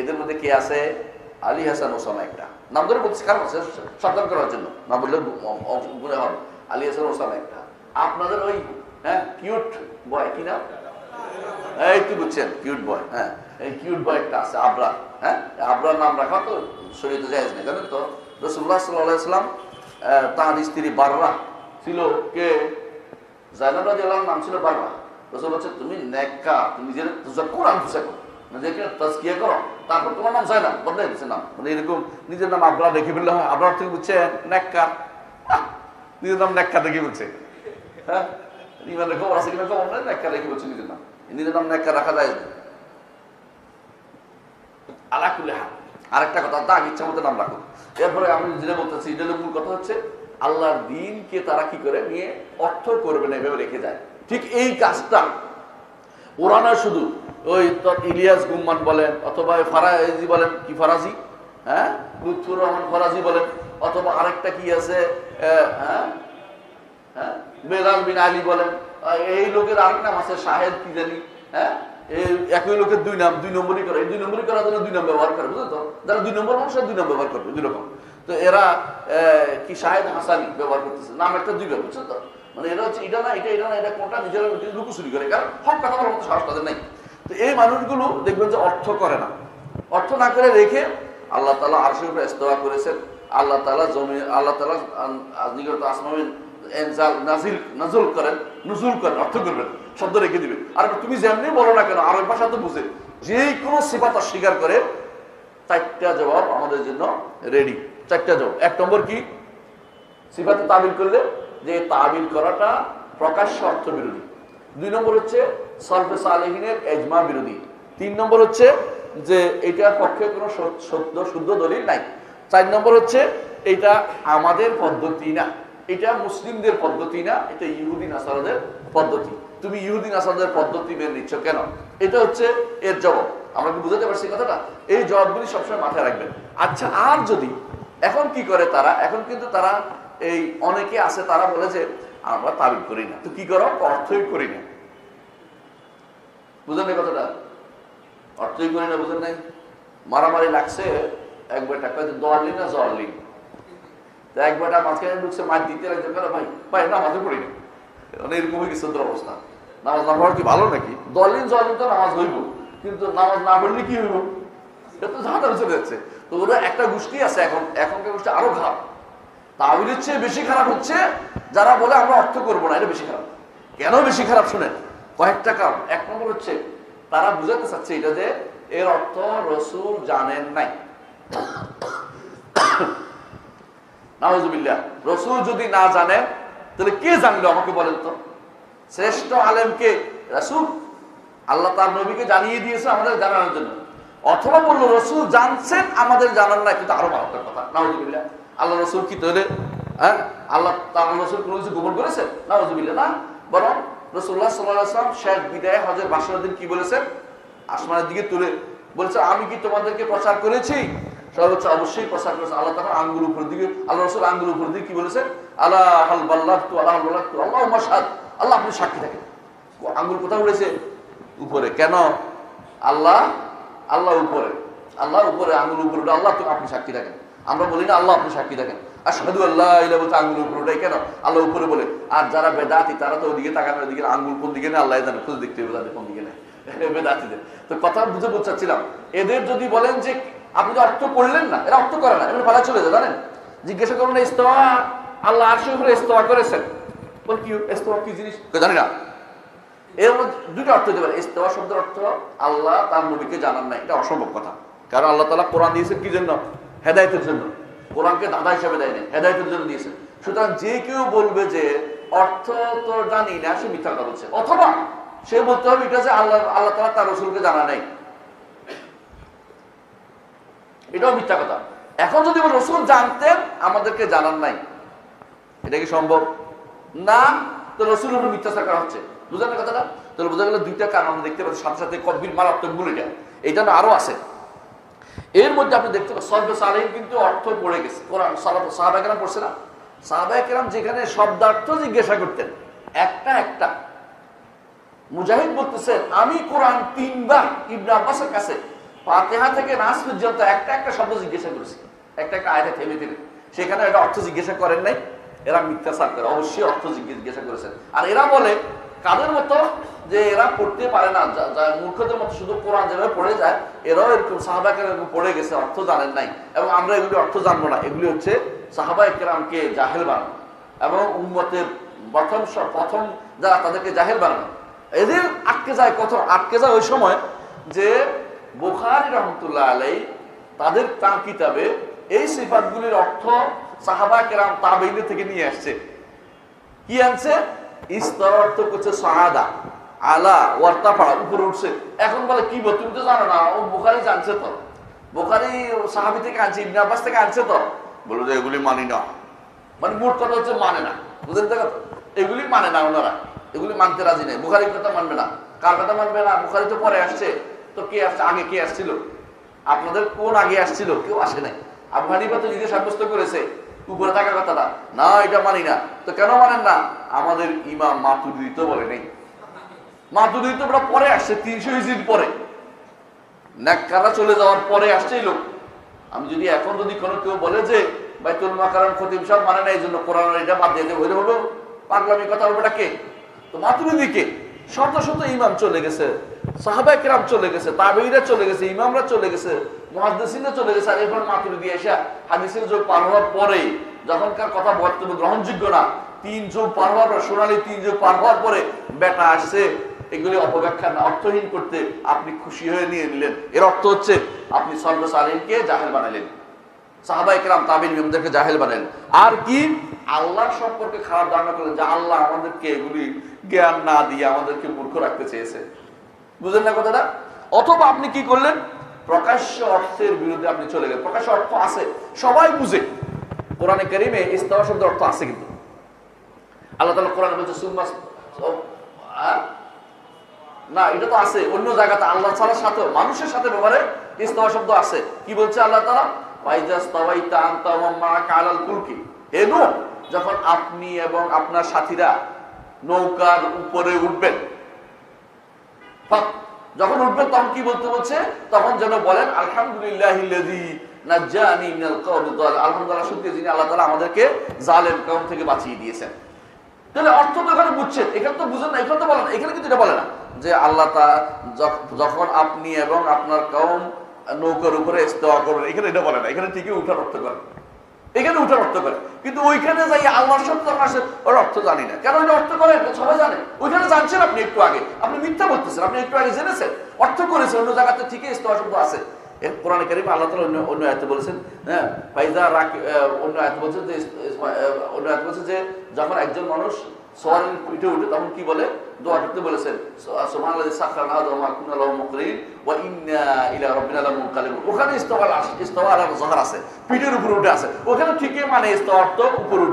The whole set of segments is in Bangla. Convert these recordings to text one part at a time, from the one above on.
এদের মধ্যে কে আছে? আলী হাসান ওসামা একটা। নাম ধরে বলছি কারণ সতর্ক করার জন্য। না বললে গুণে হবে। আলী হাসান ওসামা একটা। আপনাদের ওই হ্যাঁ কিউট বয় কি নাম? এই তো বুঝছেন কিউট বয় হ্যাঁ। এই কিউট বয় একটা আছে আবরা হ্যাঁ। আবরার নাম রাখা তো শরীরে যায় না জানেন তো? রসুল্লাহ সাল্লাহ সাল্লাম তাঁর স্ত্রী বাররা ছিল কে? জাইনাব রাদিয়াল্লাহু নাম ছিল বাররা। রসুল বলছে, তুমি নেকা তুমি নিজের কোরআন খুশে করো নিজেকে করো? তারপর তোমার নাম দিচ্ছে নাম মানে এরকম নিজের নাম আবরা রেখে ফেললে হয়। আবরার থেকে বুঝছে নেকা নিজের নাম নেকা দেখে বলছে হ্যাঁ? আছে কিনা খবর নেই? রেখে বলছে নিজের নাম। নিজের নাম নেকা রাখা যায় আরেকটা কথা তার ইচ্ছা মতো নাম রাখো। এরপরে আমি যেটা বলতেছি, এটা মূল কথা হচ্ছে, আল্লাহর দিনকে তারা কি করে? নিয়ে অর্থ করবে না, এভাবে রেখে যায়। ঠিক এই কাজটা ওরা শুধু ওই ইলিয়াস গুম্মান বলেন, অথবা ফারাজি বলেন, কি ফারাজি? হ্যাঁ? লুৎফুর রহমান ফরাজি বলেন, অথবা আরেকটা কি আছে হ্যাঁ? হ্যাঁ? বেলাল বিন আলী বলেন এই লোকের আরেক নাম আছে শাহেদ, কি জানি হ্যাঁ? একই লোকের দুই নাম, দুই নম্বরই করে, এই দুই নম্বরই করার জন্য দুই নাম ব্যবহার করে বুঝলো তো? যারা দুই নম্বর মানুষ দুই নাম ব্যবহার করবে, দুই রকম। তো এরা কি শাহেদ হাসানি ব্যবহার করতেছে, নাম একটা দুই বুঝছ তো? মানে এটা হচ্ছে, এটা না, এটা এটা না, এটা কোনটা, নিজেরা লুকোচুরি করে, কারণ হক কথা বলার মতো সাহস তাদের নাই। তো এই মানুষগুলো দেখবেন যে অর্থ করে না। অর্থ না করে রেখে আল্লাহ তালা আরশের উপরে ইস্তফা করেছেন। আল্লাহ তালা জমি আল্লাহ তালা নিগত আসমামিন নাজিল নাজুল করেন, নজুল করেন, অর্থ করবেন, শব্দ রেখে দিবেন। আর তুমি যেমনি বলো না কেন আর ওই ভাষা তো বুঝে। যে কোনো সিফাত অস্বীকার করে, চারটা জবাব আমাদের জন্য রেডি চারটা জবাব। এক নম্বর কি? সিফাতে তাবিল করলে যে তাবিল করাটা প্রকাশ্য অর্থ বিরোধী দুই নম্বর হচ্ছে সলফে সালেহিনের এজমা বিরোধী। তিন নম্বর হচ্ছে যে এটার পক্ষে কোনো সত- সত্য, শুদ্ধ দলিল নাই। চার নম্বর হচ্ছে এটা আমাদের পদ্ধতি না। এটা মুসলিমদের পদ্ধতি না, এটা ইহুদিন আসারাদের পদ্ধতি। তুমি ইহুদিন আসারাদের পদ্ধতি মেনে নিচ্ছ কেন? এটা হচ্ছে এর জবাব। আমরা কি বুঝাতে পারছি কথাটা? এই জবাবগুলি সবসময় মাথায় রাখবেন। আচ্ছা আর যদি এখন কি করে তারা? এখন কিন্তু তারা এই অনেকে আছে, তারা বলে যে আমরা তাবিল করি না। তো কি করো? অর্থই করি না। বুঝলেন এই কথাটা? অর্থই করি না, বুঝেন নাই? মারামারি লাগছে একবার টাকা দোয়ালি না জওয়ালি তো একবারটা মাঝখানে ঢুকছে মাছ দিতে লাগছে কেন ভাই ভাই, নামাজও পড়ি না। মানে এরকমই কিছু সুন্দর অবস্থা। নামাজ না পড়া কি ভালো নাকি? দলিন জলিন তো নামাজ হইব, কিন্তু নামাজ না পড়লে কি হইব? এটা তো ঝাঁটা চলে যাচ্ছে। তো ওরা একটা গোষ্ঠী আছে এখন। এখনকার গোষ্ঠী আরও খারাপ। তাবিলের চেয়ে বেশি খারাপ হচ্ছে যারা বলে আমরা অর্থ করব না, এটা বেশি খারাপ। কেন বেশি খারাপ শুনেন? কয়েকটা কারণ। এক নম্বর হচ্ছে, তারা বুঝাতে চাচ্ছে এটা যে এর অর্থ রসুল জানেন নাই। নাহজুবিল্লাহ রসুল যদি না জানেন, তাহলে কে জানলো আমাকে বলেন তো? শ্রেষ্ঠ আলেমকে রসুল। আল্লাহ তার নবীকে জানিয়ে দিয়েছে আমাদের জানানোর জন্য। অথবা বলল, রসুল জানছেন, আমাদের জানার না কিন্তু আরও ভালো কথা। নাহজুবিল্লাহ আল্লাহ রসুল কি তাহলে হ্যাঁ? আল্লাহ তার রসুল কোনো কিছু গোপন করেছেন? নাহজুবিল্লাহ না। বরং রসুল্লাহ সাল্লাম শেখ বিদায় হজের বাসনের দিন কি বলেছেন? আসমানের দিকে তুলে বলেছে, আমি কি তোমাদেরকে প্রচার করেছি? সর্বোচ্চ অবশ্যই প্রচার করেছে আল্লাহ তখন আঙ্গুল উপর দিকে, আল্লাহ রসুল আঙ্গুল উপর দিকে কি বলেছে আল্লাহ হাল বাল্লাহ তু আল্লাহ বাল্লাহ তু আল্লাহ মাসাদ আল্লাহ আপনি সাক্ষী থাকেন। আঙ্গুল কোথাও উড়েছে উপরে। কেন? আল্লাহ আল্লাহ উপরে। আল্লাহ উপরে, আঙ্গুল উপরে আল্লাহ তো আপনি সাক্ষী থাকেন। আমরা বলি, না, আল্লাহ, আপনি সাক্ষী থাকেন আর সাধু আল্লাহ বলতে আঙ্গুল উপরে উঠে কেন? আল্লাহ উপরে বলে। আর যারা বেদাতি, তারা তো ওদিকে তাকানোর দিকে আঙ্গুল কোন দিকে নেই আল্লাহ জানে। খুঁজে দেখতে হবে তাদের কোন দিকে নেই বেদাতিদের। তো কথা বুঝে বলছিলাম এদের যদি বলেন যে, আপনি তো অর্থ করলেন না। এরা অর্থ করে না। এমনি পালা চলে যায় জানেন? জিজ্ঞাসা করুন ইস্তফা আল্লাহ আরশি উপরে ইস্তফা করেছেন। বল, কি ইস্তফা কি জিনিস? জানি না। এর মধ্যে দুটো অর্থ হতে পারে। ইস্তফা শব্দের অর্থ, আল্লাহ তার নবীকে জানান না এটা অসম্ভব কথা। কারণ আল্লাহ তালা কোরআন দিয়েছেন কি জন্য? হেদায়তের জন্য। কোরআনকে দাদা হিসেবে দেয় না হেদায়তের জন্য দিয়েছেন সুতরাং যে কেউ বলবে যে অর্থ তো জানি না, সে মিথ্যা বলছে। অথবা সে বলতে হবে এটা যে আল্লাহ আল্লাহ তালা তার রসুলকে জানা নাই। এটাও মিথ্যা কথা। এখন যদি রসুল জানতেন, আমাদেরকে জানান নাই। এটা কি সম্ভব? না, তো রসুল উপর মিথ্যাচার করা হচ্ছে। বুঝলেন কথাটা? তাহলে বোঝা গেল দুইটা কারণ আমরা দেখতে পাচ্ছি, সাথে সাথে কবির মারাত্মক ভুল এটা। এটা না আরও আছে। এর মধ্যে আপনি দেখতে পাচ্ছেন সর্বে সালেহিন কিন্তু অর্থ পড়ে গেছে। কোরআন সাহাবা কেরাম পড়ছে না? সাহাবা কেরাম যেখানে শব্দার্থ জিজ্ঞাসা করতেন, একটা একটা। মুজাহিদ বলতেছেন আমি কোরআন তিনবার ইবনে আব্বাসের কাছে ফাতেহা থেকে নাস পর্যন্ত একটা একটা শব্দ জিজ্ঞাসা করেছি। একটা একটা আয়তে থেমে থেমে। সেখানে এটা অর্থ জিজ্ঞাসা করেন নাই। এরা মিথ্যাচার করে, অবশ্যই অর্থ জিজ্ঞাসা করেছেন। আর এরা বলে কাদের মতো যে এরা পড়তে পারে না মূর্খদের মতো শুধু কোরআন যেভাবে পড়ে যায়, এরাও এরকম সাহাবাকে এরকম পড়ে গেছে, অর্থ জানেন নাই। এবং আমরা এগুলি অর্থ জানব না, এগুলি হচ্ছে সাহাবা একরামকে জাহেল বানানো। এবং উম্মতের প্রথম প্রথম যারা তাদেরকে জাহেল বানানো। এদের আটকে যায় কত আটকে যায় ওই সময় যে বুখারি রহমতুল্লাহ আলাই তাদের তার কিতাবে এই সিফাতগুলির অর্থ সাহাবা কেরাম তাবেইনে থেকে নিয়ে আসছে। কি আনছে? ইস্তর অর্থ করছে সাহাদা আলা ওয়ার্তা পাড়া উপরে উঠছে। এখন বলে কি বল তুমি তো জানো না ও বুখারি জানছে তো। বুখারি সাহাবি থেকে আনছে ইবনে আব্বাস থেকে আনছে তো। বলো যে এগুলি মানি না। মানে মোট কথা হচ্ছে মানে না। বুঝলেন তো এগুলি মানে না ওনারা। এগুলি মানতে রাজি নেই। বুখারির কথা মানবে না। কার কথা মানবে না? বুখারি তো পরে আসছে। তো কে আসছে? আগে কে আসছিল? আপনাদের কোন আগে আসছিল? কেউ আসে নাই। হানিফা তো নিজে সাব্যস্ত করেছে। উপরে থাকার কথাটা। না না এটা মানি না। তো কেন মানেন না? আমাদের ইমাম মাতুরি তো বলে নেই। মাতুরি তো পরে আসছে, তিনশো হিজির পরে। ন্যাক্কারা চলে যাওয়ার পরে আসছে লোক। আমি যদি এখন যদি কোনো কেউ বলে যে, বাইতুল মাকারাম খতিব সাহেব মানে না এই জন্য কোরআন এটা বাদ দিয়ে হইলে হলো পাগলামি কথা বলবে কে? তো মাতুরিদিকে শত শত ইমাম চলে গেছে সাহাবাই কেরাম চলে গেছে তাবেইরা চলে গেছে, ইমামরা চলে গেছে। মহাদ্দেসিনরা চলে গেছে, আর এরপর এসে হাদিসের যুগ পার হওয়ার পরে যখনকার কথা গ্রহণযোগ্য না, তিন যুগ পার হওয়ার পর, সোনালী তিন যুগ পার হওয়ার পরে বেটা আসছে, এগুলি অপব্যাখ্যা অর্থহীন করতে আপনি খুশি হয়ে নিয়ে নিলেন। এর অর্থ হচ্ছে আপনি সর্বস আলীমকে জাহেল বানালেন। সাহাবাই কেরাম, তাবিন ইমামদেরকে জাহেল বানালেন। আর কি? আল্লাহ সম্পর্কে খারাপ ধারণা করলেন যে আল্লাহ আমাদেরকে এগুলি জ্ঞান না দিয়ে আমাদেরকে মূর্খ রাখতে চেয়েছে। বুঝলেন না কথাটা? অথবা আপনি কি করলেন? প্রকাশ্য অর্থের বিরুদ্ধে আপনি চলে গেলেন। প্রকাশ্য অর্থ আছে। সবাই বুঝে। কোরআনে কারিমে ইস্তাওয়া শব্দ অর্থ আছে কিন্তু। আল্লাহ তালা কোরআনে বলছে, সুম্মা আহ? না, এটা তো আছে। অন্য জায়গাতে আল্লাহ ছাড়ার সাথে, মানুষের সাথে ব্যবহারে ইস্তাওয়া শব্দ আছে। কি বলছে আল্লাহ তালা যখন আপনি এবং আপনার সাথীরা নৌকার উপরে উঠবেন যখন উঠবেন তখন কি বলতে বলছে? তখন যেন বলেন, আলহামদুলিল্লাহ শুকরিয়া যিনি আল্লাহ তাআলা আমাদেরকে জালেম কওম থেকে বাঁচিয়ে দিয়েছেন। তাহলে অর্থ তো এখানে বুঝছেন এখানে তো বুঝেন না, এখানে তো বলেন এখানে কিন্তু এটা বলে না যে আল্লাহ তা যখন আপনি এবং আপনার কওম নৌকার উপরে ইস্তেওয়া করবেন, এখানে এটা বলে না, এখানে ঠিকই উঠার অর্থ করে এখানে উঠার অর্থ করে। কিন্তু ওইখানে যাই আল্লাহর শব্দ আসে, ওর অর্থ জানি না। কেন অর্থ করে? সবাই জানে। ওইখানে জানছেন আপনি একটু আগে। আপনি মিথ্যা বলতেছেন, আপনি একটু আগে জেনেছেন। অর্থ করেছেন, অন্য জায়গাতে ঠিকই ইস্তফা শব্দ আছে। এর কোরআনে কারিমে আল্লাহ তালা অন্য অন্য আয়তে বলেছেন হ্যাঁ ফাইজা রাক অন্য আয়তে বলছে যে অন্য আয়তে বলছেন যে, যখন একজন মানুষ বলে? আছে আছে মানে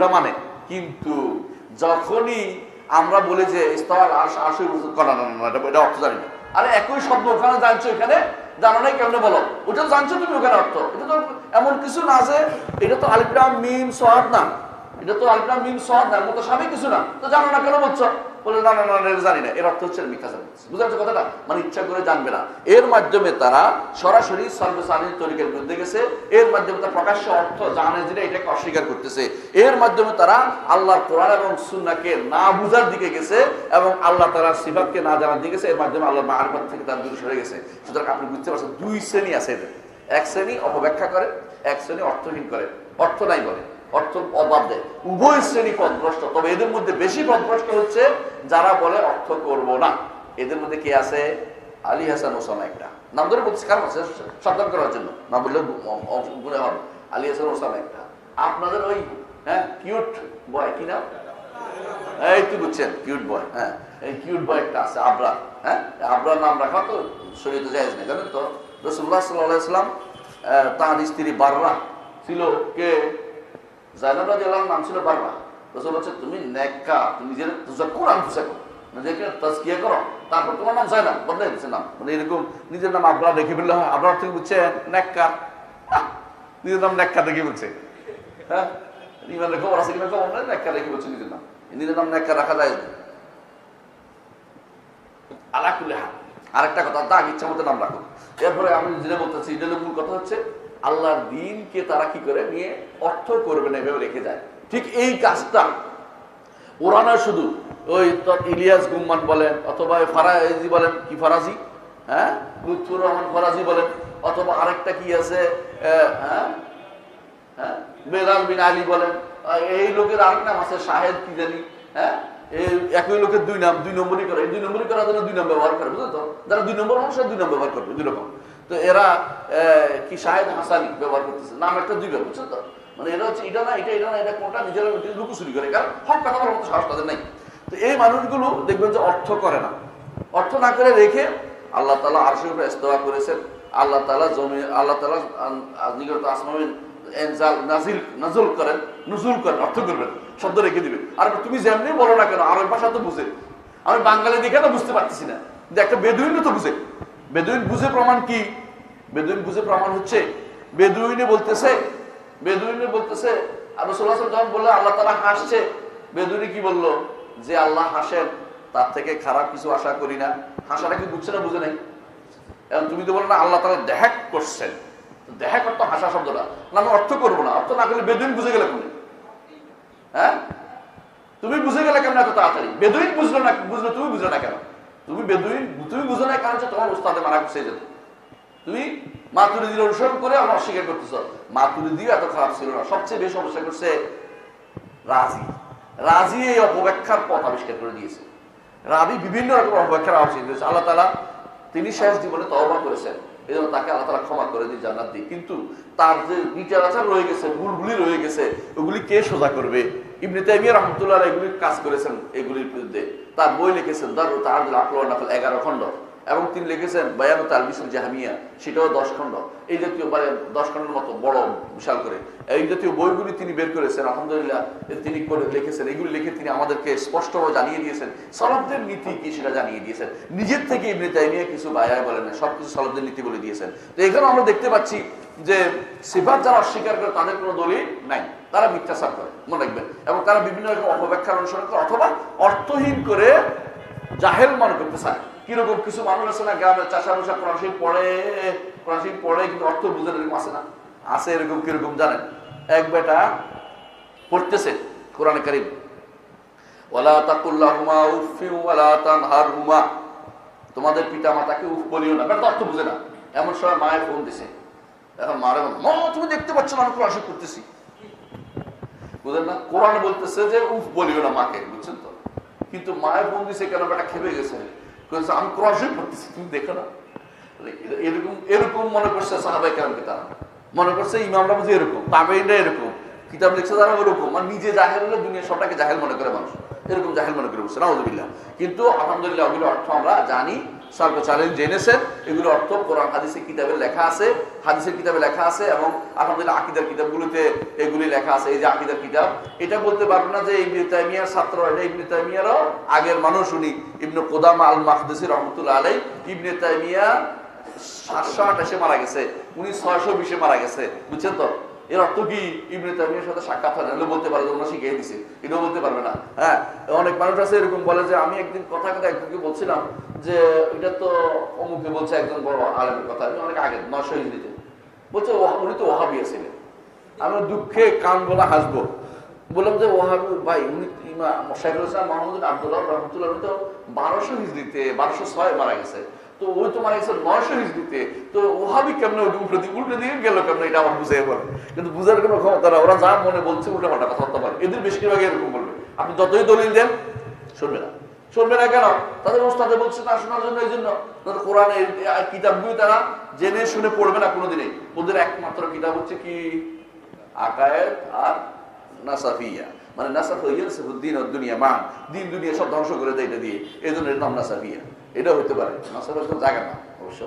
মানে। কিন্তু যখনই আমরা বলি যে না, এটা অর্থ জানি না। আরে একই শব্দ ওখানে জানছো এখানে? জানো নাই কেমনে বলো? ওটা জানছো তুমি ওখানে অর্থ। এটা তো এমন কিছু না যে এটা তো আলিফলাম মিম সোয়াদ না। এটা তো আলিফলাম মিম সোয়াদ না মতো স্বামী কিছু না। তো জানো না কেন বলছো? বলে, না না না জানি না। এর অর্থ হচ্ছে মিথ্যা জানি। বুঝতে পারছ কথাটা? মানে ইচ্ছা করে জানবে না। এর মাধ্যমে তারা সরাসরি সর্বসাধারণ তরিকের বিরুদ্ধে গেছে। এর মাধ্যমে তারা প্রকাশ্য অর্থ জানে যেটা এটাকে অস্বীকার করতেছে। এর মাধ্যমে তারা আল্লাহর কোরআন এবং সুন্নাকে না বুঝার দিকে গেছে এবং আল্লাহ তারা সিফাতকে না জানার দিকে গেছে। এর মাধ্যমে আল্লাহ মারফত থেকে তার দূরে সরে গেছে। সুতরাং আপনি বুঝতে পারছেন, দুই শ্রেণি আছে এদের। এক শ্রেণি অপব্যাখ্যা করে, এক শ্রেণি অর্থহীন করে। অর্থ নাই বলে। অর্থ দেয় উভয় শ্রেণি পথভ্রষ্ট তবে এদের মধ্যে বেশি পথভ্রষ্ট হচ্ছে যারা বলে অর্থ করব না। এদের মধ্যে কে আছে? আলী হাসান ওসামা একটা। নাম ধরে বলছি কারণ আছে, সাবধান করার জন্য। না বললে গুণে হবে। আলী হাসান ওসামা একটা। আপনাদের ওই হ্যাঁ কিউট বয় কি নাম? এই তো বুঝছেন কিউট বয় হ্যাঁ। এই কিউট বয় একটা আছে, আবরা হ্যাঁ। আবরার নাম রাখা তো শরীরে জায়েজ নেই, জানেন তো? রসুল্লাহ সাল্লাহ ইসলাম তার স্ত্রী বাররা ছিল কে? ছিল বাররা রসুল বলছে, তুমি নেকা, তুমি কোরআন করো নিজেকে তাজকিয়া করো, তারপর তোমার নাম জাইনাব, বদলাই দিচ্ছে নাম। মানে এরকম নিজের নাম আবরা রেখে ফেললে হয়। আবরার থেকে বুঝছেন নেকা। নিজের নাম নেকা দেখে বলছে। হ্যাঁ? খবর আছে কিনা খবর নেই নেকা রেখে বলছে নিজের নাম। নিজের নাম নেকা রাখা যায় না। আলাকুল্লে হাত আরেকটা কথা, দাগ ইচ্ছা মতো নাম রাখো। এরপরে আমি যেটা বলতেছি এটা কথা হচ্ছে আল্লাহর দিনকে তারা কি করে নিয়ে অর্থ করবে না এভাবে রেখে যায়। ঠিক এই কাজটা ওরা না শুধু ওই ইলিয়াস গুম্মান বলেন অথবা ফারাজি বলেন কি ফারাজি? হ্যাঁ? লুৎফুর রহমান ফরাজি বলেন অথবা আরেকটা কি আছে আহ, হ্যাঁ? হ্যাঁ? বিন আলী বলেন এই লোকের আরেক নাম আছে শাহেদ কি জানি হ্যাঁ? এই একই লোকের দুই নাম দুই নম্বরই করে দুই নম্বরই করার জন্য দুই নম্বর ব্যবহার করে বুঝলো তো? যারা দুই নম্বর মানুষ দুই নম্বর ব্যবহার করবে দুই রকম। তো এরা কি শাহেদ হাসানি ব্যবহার করতেছে? নাম একটা দুই ব্যবহার বুঝছ তো? মানে এরা হচ্ছে এটা না, এটা এটা না, এটা কোনটা? নিজেরা লুকোচুরি করে, কারণ হক কথা বলার মতো সাহস তাদের নাই। তো এই মানুষগুলো দেখবেন যে অর্থ করে না। অর্থ না করে রেখে আল্লাহ তালা আরশের উপরে ইস্তফা করেছেন। আল্লাহ তালা জমি, আল্লাহ তালা নিগত আসমামে এনজাল নাজিল নাজুল করেন নজুল করেন, অর্থ করবেন, শব্দ রেখে দিবেন। আর তুমি যেমনি বলো না কেন, আরব ভাষা তো বুঝে। আমি বাঙালি দেখে তো বুঝতে পারতেছি না। যে একটা বেদুইন তো বুঝে। বেদুইন বুঝে প্রমাণ কি? বেদুইন বুঝে প্রমাণ হচ্ছে বেদুইনে বলতেছে বেদুইনে বলতেছে আর রসুল্লাহ যখন বলল আল্লাহ তালা হাসছে বেদুইনে কি বলল? যে আল্লাহ হাসেন, তার থেকে খারাপ কিছু আশা করি না। হাসাটা কি বুঝছে না বুঝে নাই? এখন তুমি তো বলো না, আল্লাহ তালা দেখা করছেন। দেখা করতো হাসা শব্দটা। না, আমি অর্থ করব না, অর্থ না করলে বেদুইন বুঝে গেলে তুমি হ্যাঁ? তুমি বুঝে গেলে কেমন এত তাড়াতাড়ি? বেদুইন বুঝলো না, বুঝলো তুমি বুঝলে না কেন? তুমি বেদুইন, তুমি বুঝো না কারণ তোমার উস্তাদে মারা করছে যেত তুমি মাতুরিদির অনুসরণ করে আমার অস্বীকার করতেছ। মাতুরিদিও এত খারাপ ছিল না। সবচেয়ে বেশি সমস্যা করছে রাজি। রাজি এই অপব্যাখ্যার পথ আবিষ্কার করে দিয়েছে। রাবি বিভিন্ন রকম অপব্যাখ্যার আবিষ্কার করেছে আল্লাহ তালা তিনি শেষ জীবনে তওবা করেছেন। এই জন্য তাকে আল্লাহ তালা ক্ষমা করে দিয়ে জান্নাত দিয়ে কিন্তু তার যে বিচার আচার রয়ে গেছে, ভুলগুলি রয়ে গেছে, ওগুলি কে সোজা করবে? ইবনে তাইমিয়া রহমতুল্লাহ এগুলি কাজ করেছেন এগুলির বিরুদ্ধে। তার বই লিখেছেন দারু তার আকল নাফল এগারো খণ্ড এবং তিনি লিখেছেন বায়ানু তালবিসুল জাহামিয়া, সেটাও দশ খণ্ড। এই জাতীয় মানে দশ খণ্ডের মতো বড় বিশাল করে। এই জাতীয় বইগুলি তিনি বের করেছেন, আলহামদুলিল্লাহ তিনি করে লিখেছেন। এগুলি লিখে তিনি আমাদেরকে স্পষ্টভাবে জানিয়ে দিয়েছেন। সলবদের নীতি কি সেটা জানিয়ে দিয়েছেন। নিজের থেকে ইবনে তাইমিয়া কিছু বায়ায় বলেন না সব কিছু সলবদের নীতি বলে দিয়েছেন। তো এখানে আমরা দেখতে পাচ্ছি যে সিফাত যারা অস্বীকার করে তাদের কোনো দলিল নাই। তারা মিথ্যাচার করে, মনে রাখবেন। এবং তারা বিভিন্ন রকম অপব্যাখ্যার অনুসরণ করে অথবা অর্থহীন করে জাহেল মনে করতে চায়। কীরকম কিছু মানুষ আছে না, গ্রামের চাষা বসা পড়ে কোরআন পড়ে, কিন্তু অর্থ বুঝে এরকম আছে না? আছে এরকম, কীরকম জানেন? এক বেটা পড়তেছে কোরআন কারিম। ওয়ালা তাকুল্লাহুমা উফি ওয়ালা তোমাদের পিতা মাতাকে উফ বলিও না, বেটা অর্থ বুঝে না। এমন সময় মায়ের ফোন দিছে। এখন মারে মা, তুমি দেখতে পাচ্ছ না, আমি কোরআন করতেছি বুঝলেন না কোরআন বলতেছে যে, উফ, বলিও না মাকে বুঝছেন তো? কিন্তু মায়ের ফোন কেন বেটা, খেপে গেছে। আমি তুমি দেখো না। এরকম এরকম মনে করছে সাহাবাই তারা। মনে করছে ইমামরা বুঝি এরকম এরকম, কিতাব লিখছে তারা ওরকম। মানে নিজে জাহেল হলে দুনিয়া সবটাকে জাহেল মনে করে মানুষ। এরকম জাহেল মনে করে বসছে, নাউজুবিল্লাহ। কিন্তু আলহামদুলিল্লাহ অর্থ আমরা জানি জেনেছেন, এগুলো অর্থ কোরআন হাদিসের কিতাবে লেখা আছে, হাদিসের কিতাবে লেখা আছে এবং আলহামদুলিল্লাহ আকিদার এগুলি লেখা আছে, এই যে আকিদার কিতাব। এটা বলতে পারব না যে ইবনে তাইমিয়ার ছাত্র এটা ইবনে তাইমিয়ারও আগের মানুষ উনি। ইবনে কোদামা আল মাহদিসি রহমতুল্লাহ আলাই ইবনে তাইমিয়া সাতশো আঠাশে মারা গেছে, উনি ছয়শো বিশে মারা গেছে, বুঝছেন তো? এর অর্থ কি? ইবনে তাইমিয়ার সাথে সাক্ষাৎ হয় বলতে পারে তোমরা শিখিয়ে দিছে। এটাও বলতে পারবে না হ্যাঁ? অনেক মানুষ আছে এরকম বলে যে, আমি একদিন কথা কথা একজনকে বলছিলাম যে, এটা তো অমুকে বলছে একজন বড় আলেমের কথা। অনেক আগে নশো বলছে উনি তো ওহাবিয়া ছিলেন। আমি দুঃখে কান বলা হাসবো। বললাম যে, ওহাবি, ভাই, উনি আব্দুল্লাহ রহমতুল্লাহ, উনি তো বারোশো বারোশো ছয় মারা গেছে। তো ওই তো মারা গেছে নয়শো হিজড়িতে তো ওহাবি কেমনে উল্টো দিকে, উল্টো গেল কেমন? এটা আমার বুঝে কিন্তু বুঝার কোনো ক্ষমতা না ওরা যা মনে বলছে, উল্টো কথা বলতে পারে। এদের বেশিরভাগ এরকম আপনি যতই দলিল দেন, শুনবে না। শুনবে না কেন? তাদের ওস্তাদে বলছে, তা শোনার জন্য, এই জন্য। তাদের কোরআনের কিতাবগুলি তারা জেনে শুনে পড়বে না কোনোদিনই। ওদের একমাত্র কিতাব হচ্ছে কি? আকায়েত আর নাসাফিয়া। মানে নাসাফ দিন দুনিয়া মান দিন দুনিয়া সব ধ্বংস করে দেয় এটা দিয়ে। এই জন্য নাম নাসাফিয়া। এটা হতে পারে। নাসাফের জায়গা না, অবশ্য।